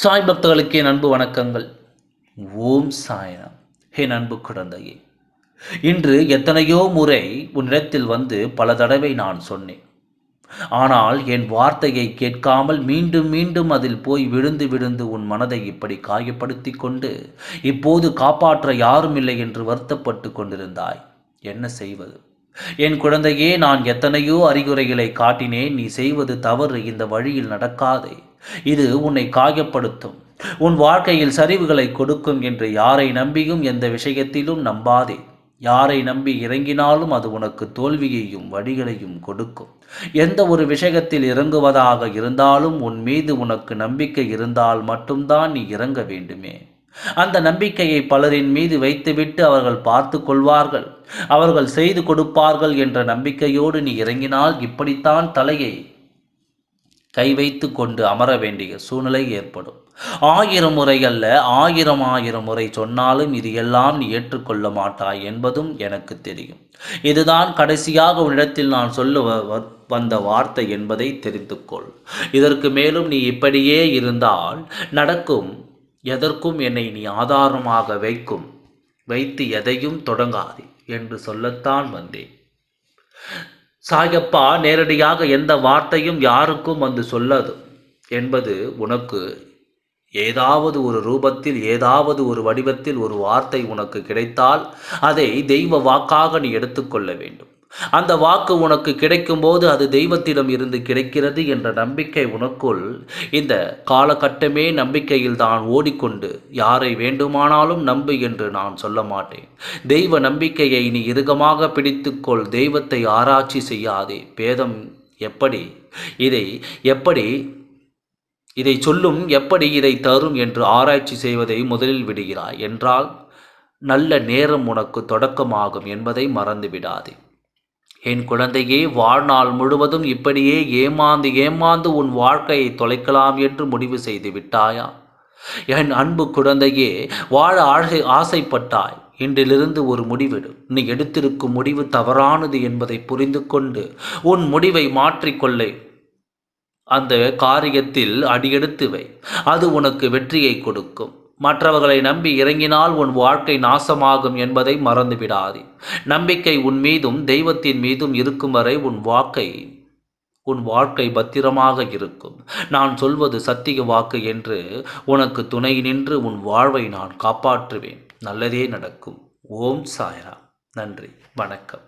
சாய் பக்தர்களுக்கே அன்பு வணக்கங்கள். ஓம் சாயனம் ஹே அன்பு குழந்தையே இன்று எத்தனையோ முறை உன்னிடத்தில் வந்து பல தடவை நான் சொன்னேன். ஆனால் என் வார்த்தையை கேட்காமல் மீண்டும் மீண்டும் அதில் போய் விழுந்து விழுந்து உன் மனதை இப்படி காயப்படுத்தி கொண்டு இப்போது காப்பாற்ற யாரும் இல்லை என்று வருத்தப்பட்டு கொண்டிருந்தாய். என்ன செய்வது? என் குழந்தையே நான் எத்தனையோ அறிகுறைகளை காட்டினேன். நீ செய்வது தவறு. இந்த வழியில் நடக்காதே. இது உன்னை காயப்படுத்தும். உன் வாழ்க்கையில் சரிவுகளை கொடுக்கும் என்று யாரை நம்பியும் எந்த விஷயத்திலும் நம்பாதே. யாரை நம்பி இறங்கினாலும் அது உனக்கு தோல்வியையும் வழிகளையும் கொடுக்கும். எந்த ஒரு விஷயத்தில் இறங்குவதாக இருந்தாலும் உன் மீது உனக்கு நம்பிக்கை இருந்தால் மட்டும்தான் நீ இறங்க வேண்டுமே. அந்த நம்பிக்கையை பலரின் மீது வைத்துவிட்டு அவர்கள் பார்த்து கொள்வார்கள். அவர்கள் செய்து கொடுப்பார்கள் என்ற நம்பிக்கையோடு நீ இறங்கினால் இப்படித்தான் தலையை கை வைத்து கொண்டு அமர வேண்டிய சூழ்நிலை ஏற்படும். ஆயிரம் முறை அல்ல ஆயிரம் ஆயிரம் முறை சொன்னாலும் இது எல்லாம் நீ ஏற்றுக்கொள்ள மாட்டாய் என்பதும் எனக்கு தெரியும். இதுதான் கடைசியாக உன்னிடத்தில் நான் சொல்ல வந்த வார்த்தை என்பதை தெரிந்து கொள் இதற்கு மேலும் நீ இப்படியே இருந்தால் நடக்கும் எதற்கும் என்னை நீ ஆதாரமாக வைக்கும் வைத்து எதையும் தொடங்காது என்று சொல்லத்தான் வந்தேன். சாயப்பா நேரடியாக எந்த வார்த்தையும் யாருக்கும் வந்து சொல்லது. என்பது உனக்கு ஏதாவது ஒரு ரூபத்தில் ஏதாவது ஒரு வடிவத்தில் ஒரு வார்த்தை உனக்கு கிடைத்தால் அதை தெய்வ வாக்காக நீ எடுத்துக்கொள்ள வேண்டும். அந்த வாக்கு உனக்கு கிடைக்கும்போது அது தெய்வத்திடம் இருந்து கிடைக்கிறது என்ற நம்பிக்கை உனக்குள் இந்த காலகட்டமே நம்பிக்கையில் தான் ஓடிக்கொண்டு யாரை வேண்டுமானாலும் நம்பு என்று நான் சொல்ல மாட்டேன். தெய்வ நம்பிக்கையை நீ இறுகமாக பிடித்துக்கொள் தெய்வத்தை ஆராய்ச்சி செய்யாதே. பேதம் எப்படி இதை எப்படி இதை சொல்லும் எப்படி இதை தரும் என்று ஆராய்ச்சி செய்வதை முதலில் விடுகிறாய் என்றால் நல்ல நேரம் உனக்கு தொடக்கமாகும் என்பதை மறந்து விடாதே என் குழந்தையே வாழ்நாள் முழுவதும் இப்படியே ஏமாந்து ஏமாந்து உன் வாழ்க்கையை தொலைக்கலாம் என்று முடிவு செய்து விட்டாயா? என் அன்பு குழந்தையே வாழ ஆசை ஆசைப்பட்டாய். இன்றிலிருந்து ஒரு முடிவிடும் நீ எடுத்திருக்கும் முடிவு தவறானது என்பதை புரிந்து கொண்டு உன் முடிவை மாற்றிக்கொள்ளை அந்த காரியத்தில் அடியெடுத்து வை. அது உனக்கு வெற்றியை கொடுக்கும். மற்றவர்களை நம்பி இறங்கினால் உன் வாழ்க்கை நாசமாகும் என்பதை மறந்துவிடாதே. நம்பிக்கை உன் மீதும் தெய்வத்தின் மீதும் இருக்கும் வரை உன் வாக்கை உன் வாழ்க்கை பத்திரமாக இருக்கும். நான் சொல்வது சத்திய வாக்கு என்று உனக்கு துணை நின்று உன் வாழ்வை நான் காப்பாற்றுவேன். நல்லதே நடக்கும். ஓம் சாயரா நன்றி. வணக்கம்.